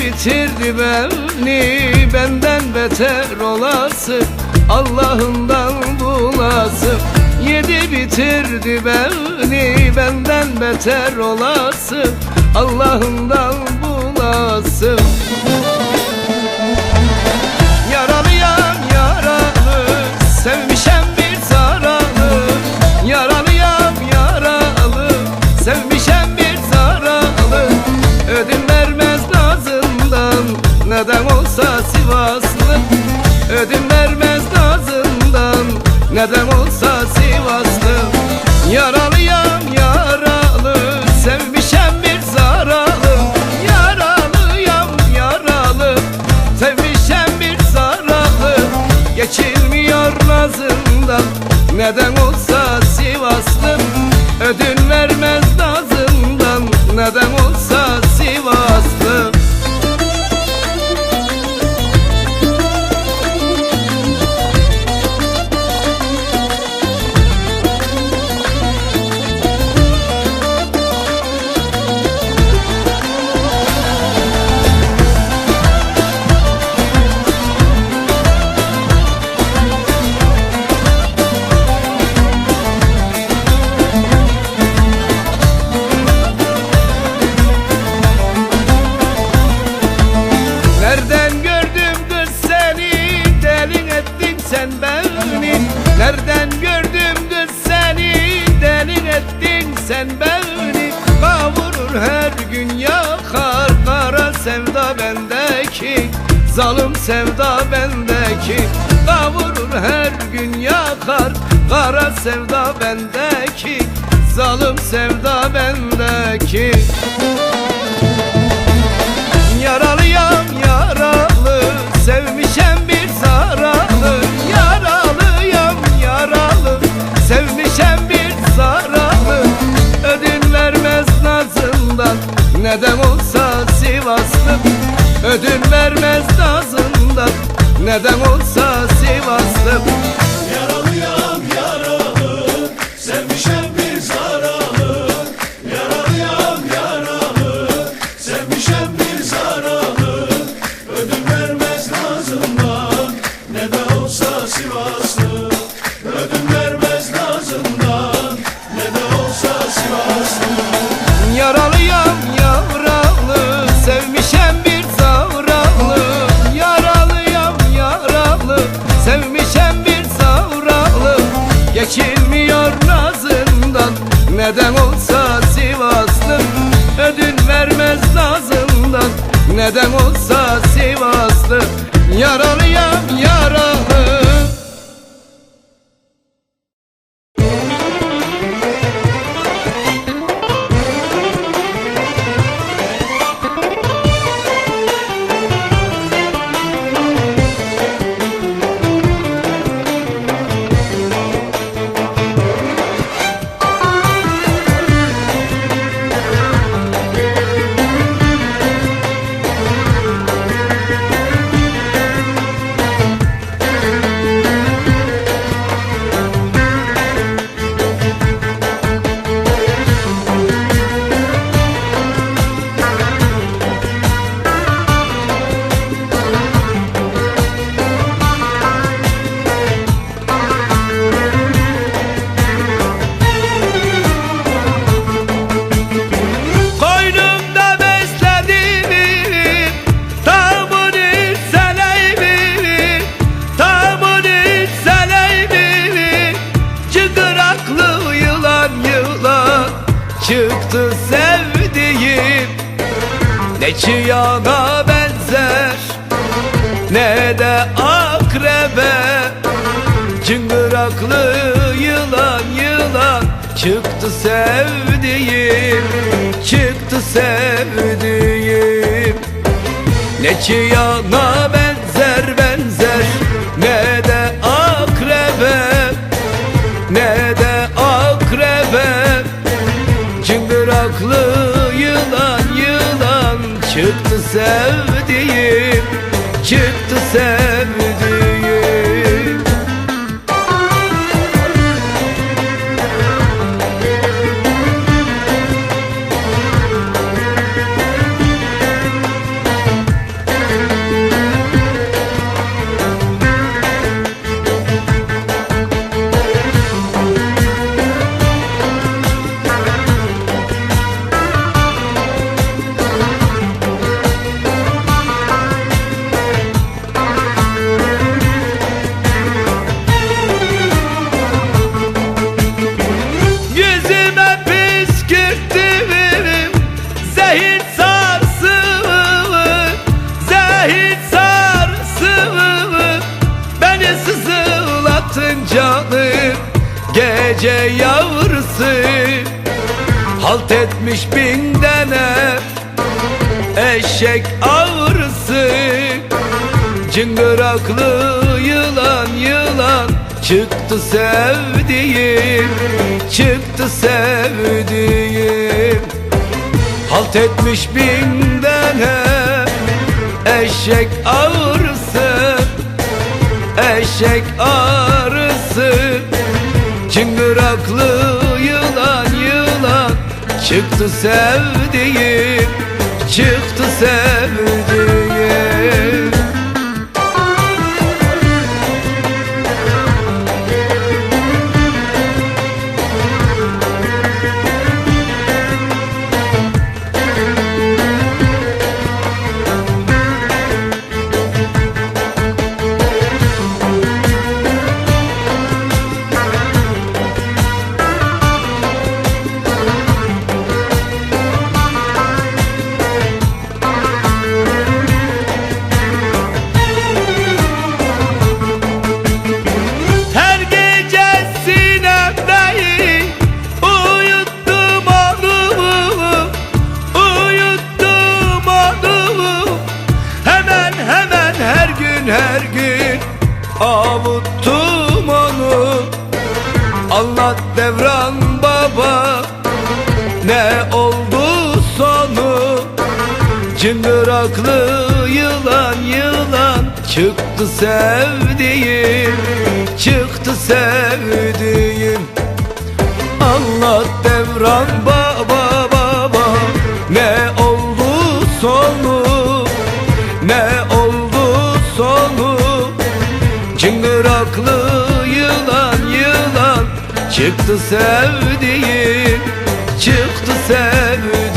bitirdi beni Benden beter olası Allah'ından bulası. Yedi bitirdi beni Benden beter olası Allah'ından bulası Neden olsa Sivaslı Yaralıyam yaralı Sevmişem bir zaralı Yaralıyam yaralı Sevmişem bir zaralı Geçilmiyor nazından Neden olsa Sivaslı Ödün sen beni Kavurur her gün yakar. Kara sevda bendeki Zalim sevda bendeki. Kavurur her gün yakar. Kara sevda bendeki Zalim sevda bendeki. Yaralıyam yaralı Sevmişem Neden olsa Sivaslı. Ödün vermez nazından Neden olsa Sivaslı Yaralıyam yaralı Ne çiyana benzer Ne de akrebe. Çıngıraklı yılan yılan Çıktı sevdiğim Çıktı sevdiğim. Ne çiyana benzer Gece yavrusu Halt etmiş bin tane Eşek ağrısı Cıngıraklı yılan yılan Çıktı sevdiğim Çıktı sevdiğim. Halt etmiş bin tane Eşek ağrısı Eşek ağrısı Çıngıraklı yılan yılan. Çıktı sevdiğim Çıktı sevdiğim Avuttum onu. Anlat devran baba. Ne oldu sonu? Cıngıraklı yılan yılan. Çıktı sevdiğim Çıktı sevdiğim. Anlat devran baba Cıngıraklı yılan yılan. Çıktı sevdiğim Çıktı sevdiğim